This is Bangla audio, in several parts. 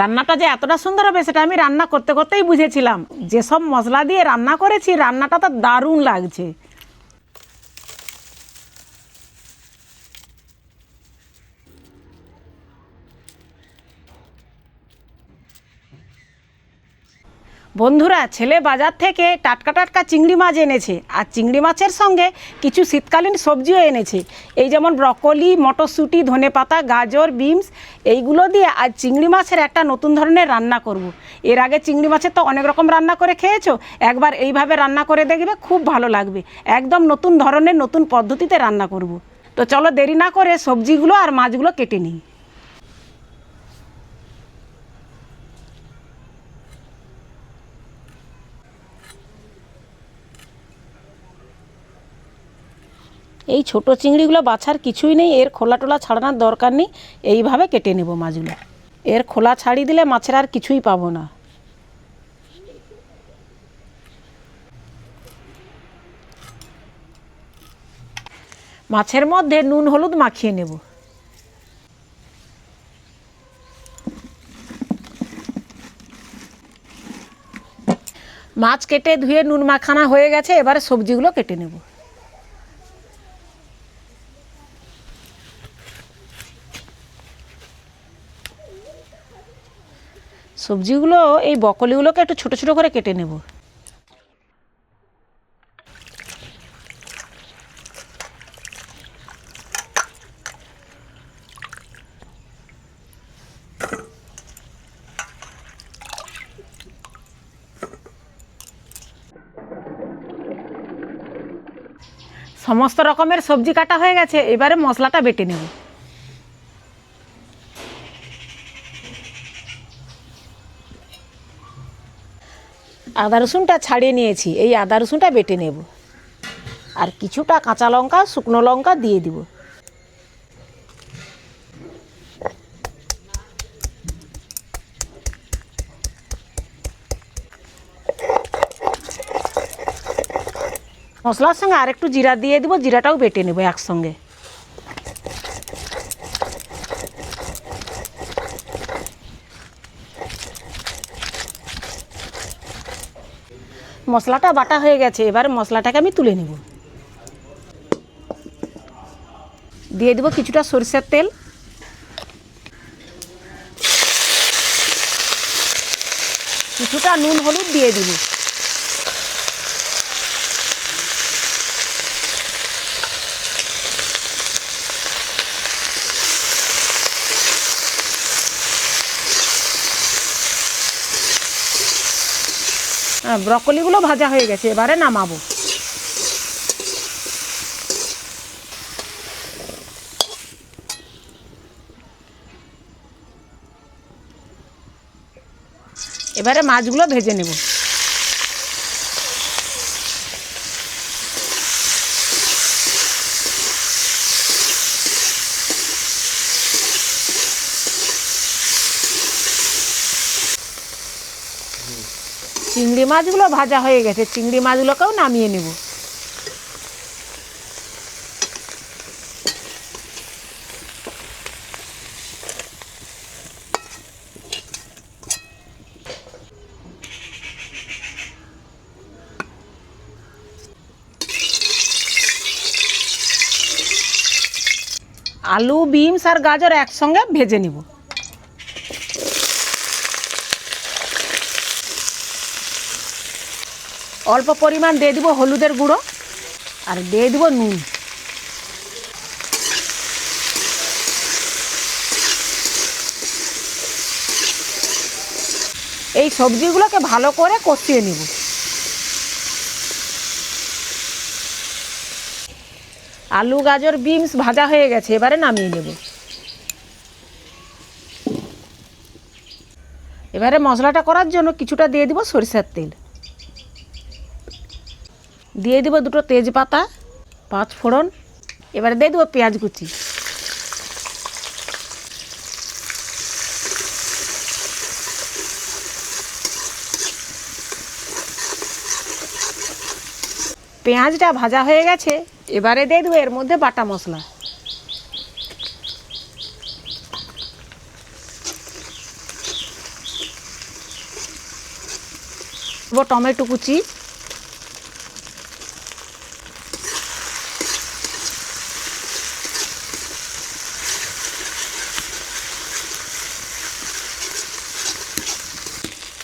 রান্নাটা যে এতটা সুন্দর হবে সেটা আমি রান্না করতে করতেই বুঝেছিলাম। যেসব মশলা দিয়ে রান্না করেছি, রান্নাটা তো দারুণ লাগছে। বন্ধুরা, ছেলে বাজার থেকে টাটকা টাটকা চিংড়ি মাছ এনেছে আর চিংড়ি মাছের সঙ্গে কিছু শীতকালীন সবজিও এনেছে এই যেমন ব্রকলি, মটরশুঁটি ধনেপাতা গাজর, বিনস, এইগুলো দিয়ে আজ চিংড়ি মাছের একটা নতুন ধরনের রান্না করব। এর আগে চিংড়ি মাছের তো অনেক রকম রান্না করে খেয়েছো, একবার এইভাবে রান্না করে দেখবে খুব ভালো লাগবে একদম নতুন ধরনের, নতুন পদ্ধতিতে রান্না করব। তো চলো দেরি না করে সবজিগুলো আর মাছগুলো কেটে নিই এই ছোট চিংড়িগুলো বাছার কিছুই নেই, এর খোলা টোলা ছাড়ানোর দরকার নেই। এইভাবে কেটে নেব মাছগুলো। এর খোলা ছাড়িয়ে দিলে মাছের আর কিছুই পাবো না। মাছের মধ্যে নুন, হলুদ মাখিয়ে নেব। মাছ কেটে ধুয়ে নুন মাখানা হয়ে গেছে, এবারে সবজিগুলো কেটে নেব। সবজিগুলো, এই বকলিগুলোকে একটু ছোট ছোট করে কেটে নেব। সমস্ত রকমের সবজি কাটা হয়ে গেছে, এবারে মশলাটা বেটে নেব। আদা রসুনটা ছাড়িয়ে নিয়েছি, এই আদা রসুনটা বেটে নেব। আর কিছুটা কাঁচা লঙ্কা, শুকনো লঙ্কা দিয়ে দিব। মশলার সঙ্গে আরেকটু জিরা দিয়ে দিব, জিরাটাও বেটে নেব একসঙ্গে। মশলাটা বাটা হয়ে গেছে, এবার মশলাটাকে আমি তুলে নেব। দিয়ে দেবো কিছুটা সরিষার তেল। কিছুটা নুন, হলুদ দিয়ে দিব। ব্রকলিগুলো ভাজা হয়ে গেছে এবারে নামাবো। এবারে মাছগুলো ভেজে নেব। চিংড়ি মাছগুলো ভাজা হয়ে গেছে, চিংড়ি মাছগুলোকেও নামিয়ে নেব। আলু, বিনস আর গাজর একসঙ্গে ভেজে নেব। অল্প পরিমাণ দিয়ে দিব হলুদের গুঁড়ো আর দিয়ে দিব নুন। এই সবজিগুলোকে ভালো করে কষিয়ে নেব। আলু, গাজর, বিনস ভাজা হয়ে গেছে, এবারে নামিয়ে নেব। এবারে মশলাটা করার জন্য কিছুটা দিয়ে দিব সরিষার তেল। দিয়ে দেবো দুটো তেজপাতা, পাঁচ ফোড়ন, এবারে দিয়ে দেবো পেঁয়াজ কুচি। পেঁয়াজটা ভাজা হয়ে গেছে, এবারে দিয়ে দেবো এর মধ্যে বাটা মশলা। দেবো টমেটো কুচি।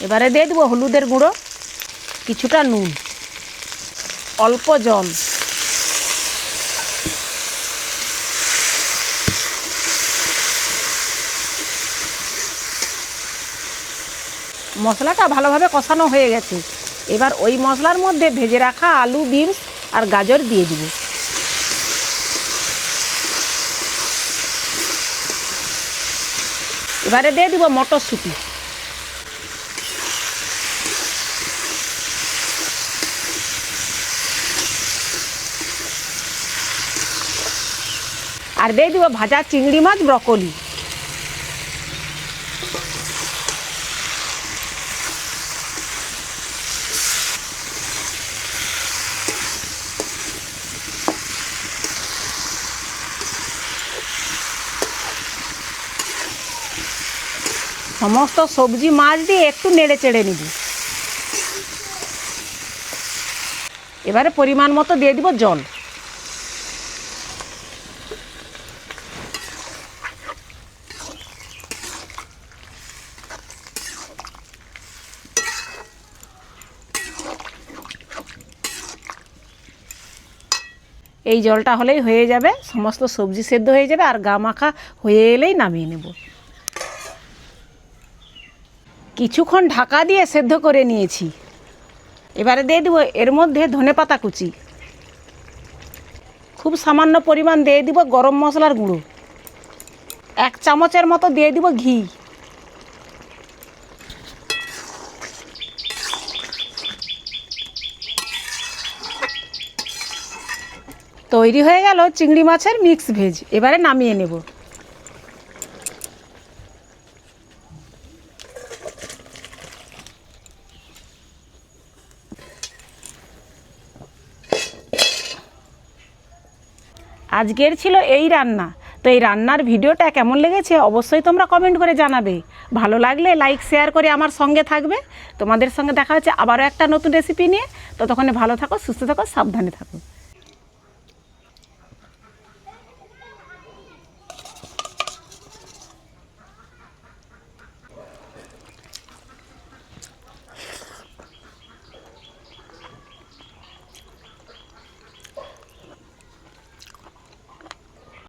এবারে দিয়ে দেবো হলুদের গুঁড়ো, কিছুটা নুন, অল্প জল। মশলাটা ভালোভাবে কষানো হয়ে গেছে। এবার ওই মশলার মধ্যে ভেজে রাখা আলু, বিনস আর গাজর দিয়ে দিব। এবারে দিয়ে দিব মটরশুঁটি। আর দিয়ে দিব ভাজা চিংড়ি মাছ, ব্রকলি। সমস্ত সবজি মাছ দিয়ে একটু নেড়ে চেড়ে নিবি। এবারে পরিমাণ মতো দিয়ে দিব জল। এই জলটা হলেই হয়ে যাবে, সমস্ত সবজি সেদ্ধ হয়ে যাবে আর গা মাখা হয়ে এলেই নামিয়ে নেব। কিছুক্ষণ ঢাকা দিয়ে সেদ্ধ করে নিয়েছি। এবারে দিয়ে দেবো এর মধ্যে ধনে পাতা কুচি। খুব সামান্য পরিমাণ দিয়ে দিব গরম মশলার গুঁড়ো। এক চামচের মতো দিয়ে দিব ঘি। তৈরি হয়ে গেল চিংড়ি মাছের মিক্স ভেজ এবারে নামিয়ে নেব। আজকের ছিল এই রান্না। তো এই রান্নার ভিডিওটা কেমন লেগেছে অবশ্যই তোমরা কমেন্ট করে জানাবে। ভালো লাগলে লাইক শেয়ার করে আমার সঙ্গে থাকবে। তোমাদের সঙ্গে দেখা হচ্ছে আবারও একটা নতুন রেসিপি নিয়ে। ততক্ষণে ভালো থাকো, সুস্থ থাকো, সাবধানে থাকো।